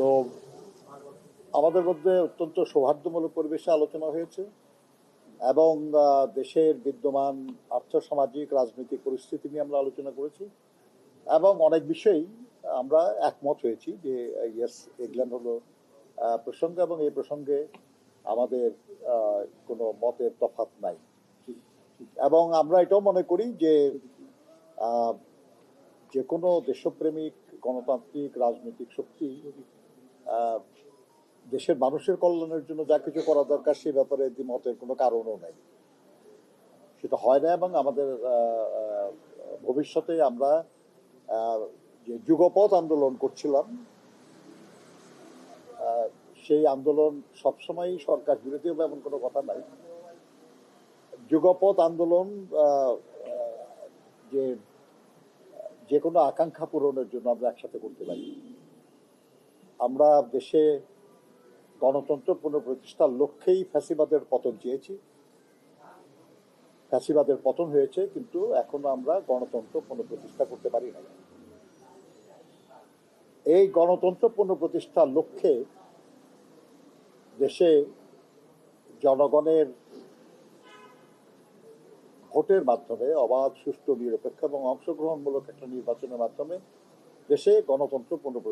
তো আমাদের মধ্যে অত্যন্ত সৌহার্দ্যমূলক পরিবেশে আলোচনা হয়েছে এবং দেশের বিদ্যমান আর্থসামাজিক, রাজনৈতিক পরিস্থিতি নিয়ে আমরা আলোচনা করেছি এবং অনেক বিষয়েই আমরা একমত হয়েছি যে ইয়েস এগুলান হলো প্রসঙ্গ এবং এই প্রসঙ্গে আমাদের কোনো মতের তফাৎ নাই। এবং আমরা এটাও মনে করি যে যে কোনো দেশপ্রেমিক, গণতান্ত্রিক, রাজনৈতিক শক্তি দেশের মানুষের কল্যাণের জন্য যা কিছু করা দরকার সে ব্যাপারে দ্বিমতের কোনো কারণও নাই। সেটা হয় না এবং আমাদের ভবিষ্যতে আমরা যে যুগপথ আন্দোলন করছিলাম সেই আন্দোলন সবসময় সরকার বিরোধী হবে এমন কোনো কথা নাই। যুগপথ আন্দোলন যে যে কোনো আকাঙ্ক্ষা পূরণের জন্য আমরা একসাথে করতে পারি। আমরা দেশে গণতন্ত্র পুনঃপ্রতিষ্ঠার লক্ষ্যেই ফ্যাসিবাদের পতন চেয়েছি। ফ্যাসিবাদের পতন হয়েছে, কিন্তু এখনও আমরা গণতন্ত্র পুনঃপ্রতিষ্ঠা করতে পারি না এই গণতন্ত্র পুনঃপ্রতিষ্ঠার লক্ষ্যে দেশে জনগণের ভোটের মাধ্যমে অবাধ, সুষ্ঠু, নিরপেক্ষ এবং অংশগ্রহণমূলক একটা নির্বাচনের মাধ্যমে দেশে গণতন্ত্র পুনঃপ্রতিষ্ঠা